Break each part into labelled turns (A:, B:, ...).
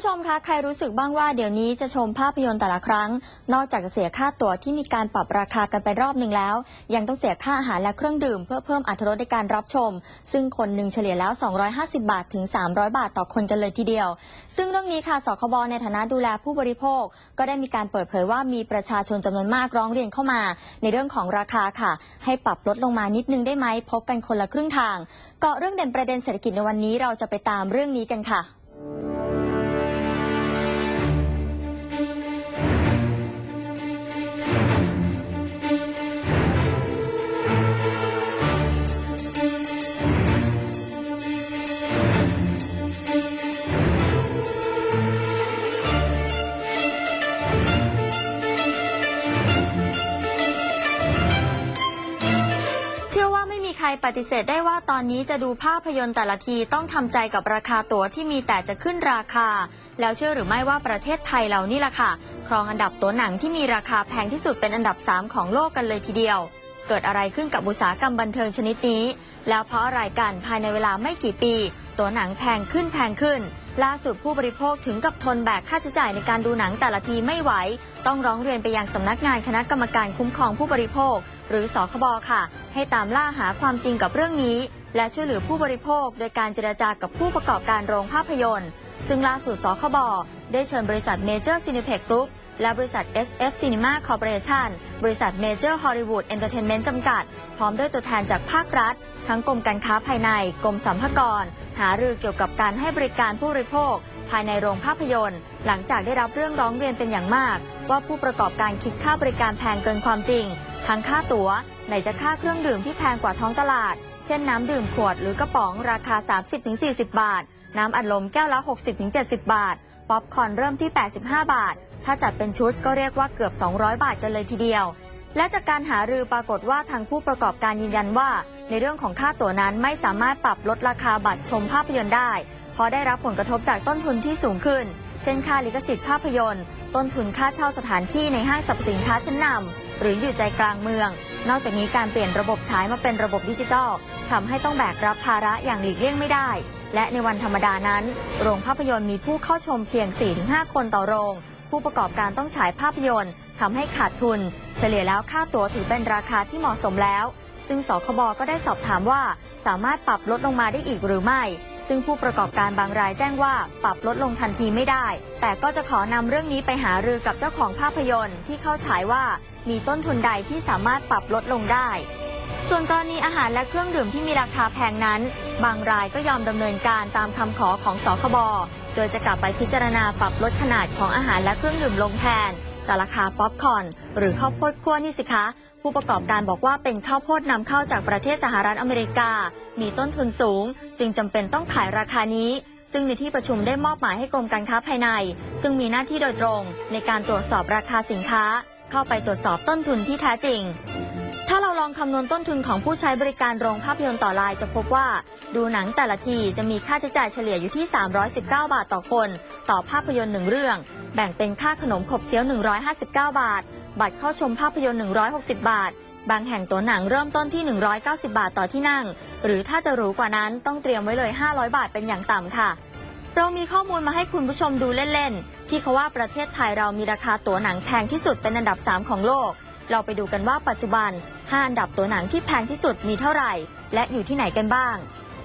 A: ผู้ชมคะ ใครรู้สึกบ้างว่าเดี๋ยวนี้จะชมภาพยนตร์แต่ละครั้ง นอกจากจะเสียค่าตั๋วที่มีการปรับราคากันไปรอบหนึ่งแล้ว ยังต้องเสียค่าอาหารและเครื่องดื่มเพื่อเพิ่มอรรถรสในการรับชม ซึ่งคนหนึ่งเฉลี่ยแล้ว 250 บาทถึง 300 บาทต่อคนกันเลยทีเดียว ซึ่งเรื่องนี้ค่ะสคบในฐานะดูแลผู้บริโภค ก็ได้มีการเปิดเผยว่ามีประชาชนจำนวนมากร้องเรียนเข้ามา ในเรื่องของราคาค่ะ ให้ปรับลดลงมานิดนึงได้ไหมพบกันคนละครึ่งทาง เกาะเรื่องเด่นประเด็นเศรษฐกิจในวันนี้เราจะไปตามเรื่องนี้กันค่ะ ใครปฏิเสธได้ว่าตอนนี้จะดูภาพยนตร์แต่ละทีต้องทำใจกับราคาตั๋วที่มีแต่จะขึ้นราคา แล้วเชื่อหรือไม่ว่าประเทศไทยเรานี่แหละค่ะ ครองอันดับตั๋วหนังที่มีราคาแพงที่สุดเป็นอันดับ 3 ของโลกกันเลยทีเดียว เกิดอะไรขึ้นกับอุตสาหกรรมบันเทิงชนิดนี้ แล้วเพราะอะไรกันภายในเวลาไม่กี่ปี ตั๋วหนังแพงขึ้นแพงขึ้นล่าสุดผู้บริโภคถึงกับทนแบกค่าใช้จ่ายในการดูหนังแต่ละทีไม่ไหว ต้องร้องเรียนไปยังสำนักงานคณะกรรมการคุ้มครองผู้บริโภค หรือสคบค่ะ ให้ตามล่าหาความจริงกับเรื่องนี้ และช่วยเหลือผู้บริโภค โดยการเจรจากับผู้ประกอบการโรงภาพยนตร์ ซึ่งล่าสุดสคบได้เชิญบริษัทเมเจอร์ซินิเพ็กกรุ๊ปและบริษัท SF Cinema Corporation บริษัท Major Hollywood Entertainment จำกัด พร้อมด้วยตัวแทนจากภาครัฐ ทั้งกรมการค้าภายใน กรมสัมภากร หารือเกี่ยวกับการให้บริการผู้บริโภค ภายในโรงภาพยนตร์ หลังจากได้รับเรื่องร้องเรียนเป็นอย่างมาก ว่าผู้ประกอบการคิดค่าบริการแพงเกินความจริง ทั้งค่าตั๋วไหนจะค่าเครื่องดื่มที่แพงกว่าท้องตลาด เช่นน้ำดื่มขวดหรือกระป๋องราคา 30-40 บาท น้ำอัดลมแก้วละ 60-70 บาท ป๊อปคอร์นเริ่มที่ 85 บาท ถ้าจัดเป็นชุดก็เรียกว่าเกือบ 200 บาทกันเลยทีเดียว และจากการหารือปรากฏว่าทางผู้ประกอบการยืนยันว่า ในเรื่องของค่าตั๋วนั้นไม่สามารถปรับลดราคาบัตรชมภาพยนตร์ได้ เพราะได้รับผลกระทบจากต้นทุนที่สูงขึ้น เช่นค่าลิขสิทธิ์ภาพยนตร์ ต้นทุนค่าเช่าสถานที่ในห้างสรรพสินค้าชั้นนำ หรืออยู่ใจกลางเมือง นอกจากนี้การเปลี่ยนระบบฉายมาเป็นระบบดิจิทัลทำให้ต้องแบกรับภาระอย่างหลีกเลี่ยงไม่ได้ และในวันธรรมดานั้น โรงภาพยนตร์มีผู้เข้าชมเพียง 4-5 คนต่อโรง ผู้ประกอบการต้องฉายภาพยนตร์ทำให้ขาดทุน เฉลี่ยแล้วค่าตั๋วถือเป็นราคาที่เหมาะสมแล้ว ซึ่งสคบก็ได้สอบถามว่าสามารถปรับลดลงมาได้อีกหรือไม่ ซึ่งผู้ประกอบการบางรายแจ้งว่าปรับลดลงทันทีไม่ได้ แต่ก็จะขอนำเรื่องนี้ไปหารือกับเจ้าของภาพยนตร์ ที่เข้าฉายว่ามีต้นทุนใดที่สามารถปรับลดลงได้ ส่วนกรณีอาหารและเครื่องดื่มที่มีราคาแพงนั้น บางรายก็ยอมดำเนินการตามคำขอของสคบโดยจะกลับไปพิจารณาปรับลดขนาดของอาหารและเครื่องดื่มลงแทนแต่ราคาป๊อปคอร์นหรือข้าวโพดคั่วนี่สิคะ ผู้ประกอบการบอกว่าเป็นข้าวโพดนำเข้าจากประเทศสหรัฐอเมริกา มีต้นทุนสูง จึงจำเป็นต้องขายราคานี้ซึ่งในที่ประชุมได้มอบหมายให้กรมการค้าภายใน ซึ่งมีหน้าที่โดยตรงในการตรวจสอบราคาสินค้า เข้าไปตรวจสอบต้นทุนที่แท้จริง ถ้าเราลองคำนวณต้นทุนของผู้ใช้บริการโรงภาพยนตร์ต่อรายจะพบว่า ดูหนังแต่ละทีจะมีค่าใช้จ่ายเฉลี่ยอยู่ที่ 319 บาทต่อคน ต่อภาพยนตร์หนึ่งเรื่อง แบ่งเป็นค่าขนมขบเคี้ยว 159 บาท บัตรเข้าชมภาพยนตร์ 160 บาท บางแห่งตัวหนังเริ่มต้นที่ 190 บาทต่อที่นั่ง หรือถ้าจะหรูกว่านั้นต้องเตรียมไว้เลย 500 บาทเป็นอย่างต่ำค่ะ เรามีข้อมูลมาให้คุณผู้ชมดูเล่นๆ ที่เขาว่าประเทศไทยเรามีราคาตั๋วหนังแพงที่สุดเป็นอันดับ 3 ของโลก เราไปดูกันว่าปัจจุบัน 5 อันดับตั๋วหนังที่แพงที่สุดมีเท่าไหร่ และอยู่ที่ไหนกันบ้าง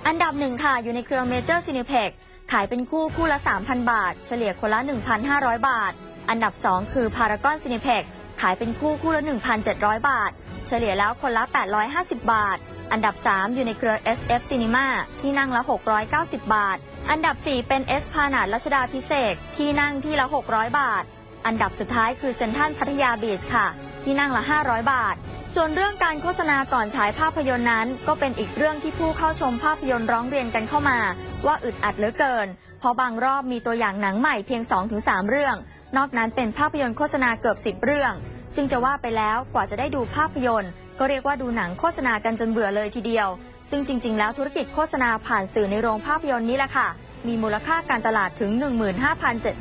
A: อันดับหนึ่งค่ะอยู่ในเครือเมเจอร์ซินิเพ็กขายเป็นคู่คู่ละ 3,000 บาท เฉลี่ยคนละ 1,500 บาท อันดับ 2 คือพารากอนซินิเพ็ก ขายเป็นคู่คู่ละ 1,700 บาท เฉลี่ยแล้วคนละ 850 บาท อันดับ 3 อยู่ในเครือ SF Cinema ที่นั่งละ 690 บาท อันดับ 4 เป็น S พานาดรัชดาพิเศษที่นั่งที่ละ 600 บาท อันดับสุดท้ายคือเซนทันพัทยาบีชค่ะ ที่นั่งละ 500 บาท ส่วนเรื่องการโฆษณาก่อนฉายภาพยนตร์นั้น ก็เป็นอีกเรื่องที่ผู้เข้าชมภาพยนตร์ร้องเรียนกันเข้ามา ว่าอึดอัดเหลือเกิน เพราะบางรอบมีตัวอย่างหนังใหม่เพียง 2-3 เรื่อง นอกนั้นเป็นภาพยนตร์โฆษณาเกือบ 10 เรื่อง ซึ่งจะว่าไปแล้วกว่าจะได้ดูภาพยนตร์ ก็เรียกว่าดูหนังโฆษณากันจนเบื่อเลยทีเดียว ซึ่งจริง ๆ แล้วธุรกิจโฆษณาผ่านสื่อในโรงภาพยนตร์นี้แหละค่ะมีมูลค่าการตลาดถึง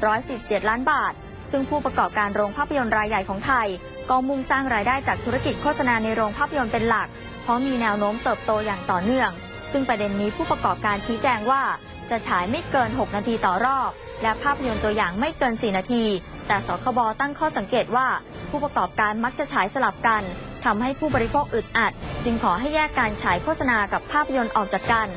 A: 15,747 ล้านบาท ซึ่งผู้ประกอบการโรงภาพยนตร์รายใหญ่ของไทย ก็มุ่งสร้างรายได้จากธุรกิจโฆษณาในโรงภาพยนตร์เป็นหลัก เพราะมีแนวโน้มเติบโตอย่างต่อเนื่อง ซึ่งประเด็นนี้ผู้ประกอบการชี้แจงว่า จะฉายไม่เกิน 6 นาทีต่อรอบ และภาพยนตร์ตัวอย่างไม่เกิน 4 นาที แต่สคบตั้งข้อสังเกตว่า ผู้ประกอบการมักจะฉายสลับกันทำให้ผู้บริโภคอึดอัด จึงขอให้แยกการฉายโฆษณากับภาพยนตร์ออกจากกัน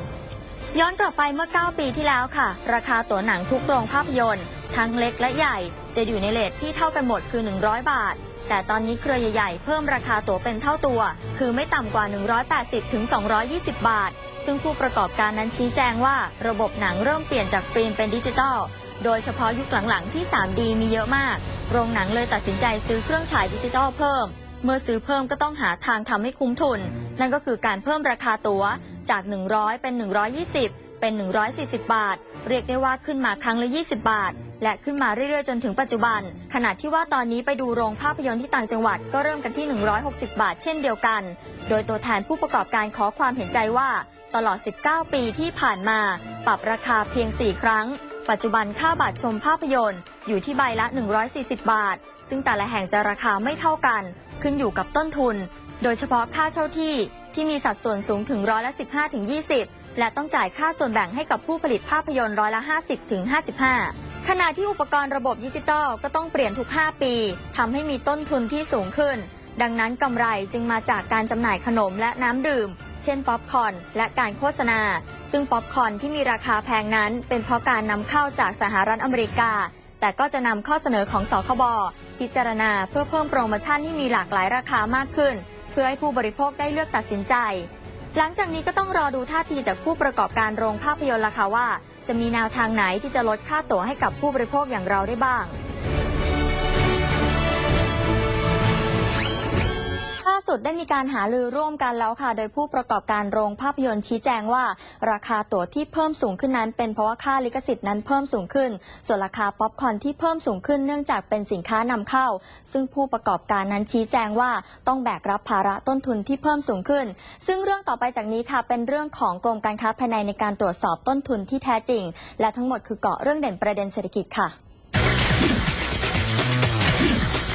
A: ย้อนกลับไปเมื่อ 9 ปีที่แล้วค่ะ ราคาตั๋วหนังทุกโรงภาพยนตร์ ทั้งเล็กและใหญ่ จะอยู่ในเลทที่เท่ากันหมดคือ 100 บาท แต่ตอนนี้เครือใหญ่ๆ เพิ่มราคาตั๋วเป็นเท่าตัว คือไม่ต่ำกว่า 180ถึง220 บาท ซึ่งผู้ประกอบการนั้นชี้แจงว่า ระบบหนังเริ่มเปลี่ยนจากฟิล์มเป็นดิจิตอล โดยเฉพาะยุคหลังๆที่ 3D มีเยอะมาก โรงหนังเลยตัดสินใจซื้อเครื่องฉายดิจิตอลเพิ่ม เมื่อซื้อเพิ่มก็ต้องหาทางทำให้คุ้มทุน นั่นก็คือการเพิ่มราคาตั๋ว จาก 100 เป็น 120 เป็น 140 บาท เรียกได้ว่าขึ้นมาครั้งละ 20 บาท และขึ้นมาเรื่อยๆ จนถึงปัจจุบัน ขณะที่ว่าตอนนี้ไปดูโรงภาพยนตร์ที่ต่างจังหวัดก็เริ่มกันที่ 160 บาท เช่นเดียวกัน โดยตัวแทนผู้ประกอบการขอความเห็นใจว่า ตลอด 19 ปีที่ผ่านมา ปรับราคาเพียง 4 ครั้ง ปัจจุบันค่าบัตรชมภาพยนตร์ อยู่ที่ใบละ 140 บาท ซึ่งแต่ละแห่งจะราคาไม่เท่ากัน ขึ้นอยู่กับต้นทุน โดยเฉพาะค่าเช่าที่ ที่มีสัดส่วนสูงถึงร้อยละ 15ถึง20 และต้องจ่ายค่าส่วนแบ่งให้กับผู้ผลิตภาพยนตร์ร้อยละ 50ถึง55 ขณะที่อุปกรณ์ระบบดิจิตอลก็ต้องเปลี่ยนทุก 5 ปีทำให้มีต้นทุนที่สูงขึ้น ดังนั้นกำไรจึงมาจากการจำหน่ายขนมและน้ำดื่ม เช่นป๊อปคอร์นและการโฆษณา ซึ่งป๊อปคอร์นที่มีราคาแพงนั้น เป็นเพราะการนำเข้าจากสหรัฐอเมริกาแต่ก็จะนำข้อเสนอของสคบพิจารณาเพื่อเพิ่มโปรโมชั่นที่มีหลากหลายราคามากขึ้น พื่อให้ผู้บริโภคได้เลือกตัดสินใจ หลังจากนี้ก็ต้องรอดูท่าทีจากผู้ประกอบการโรงภาพยนตร์ละค่ะว่า จะมีแนวทางไหนที่จะลดค่าตั๋วให้กับผู้บริโภคอย่างเราได้บ้าง สุดได้มีการหารือร่วมกันแล้วค่ะ โดยผู้ประกอบการโรงภาพยนตร์ชี้แจงว่า ราคาตั๋วที่เพิ่มสูงขึ้นนั้น เป็นเพราะว่าค่าลิขสิทธิ์นั้นเพิ่มสูงขึ้น ส่วนราคาป๊อปคอร์นที่เพิ่มสูงขึ้นเนื่องจากเป็นสินค้านำเข้า ซึ่งผู้ประกอบการนั้นชี้แจงว่าต้องแบกรับภาระต้นทุนที่เพิ่มสูงขึ้น ซึ่งเรื่องต่อไปจากนี้ค่ะ เป็นเรื่องของกรมการค้าภายในในการตรวจสอบต้นทุนที่แท้จริง และทั้งหมดคือเกาะเรื่องเด่นประเด็นเศรษฐกิจค่ะ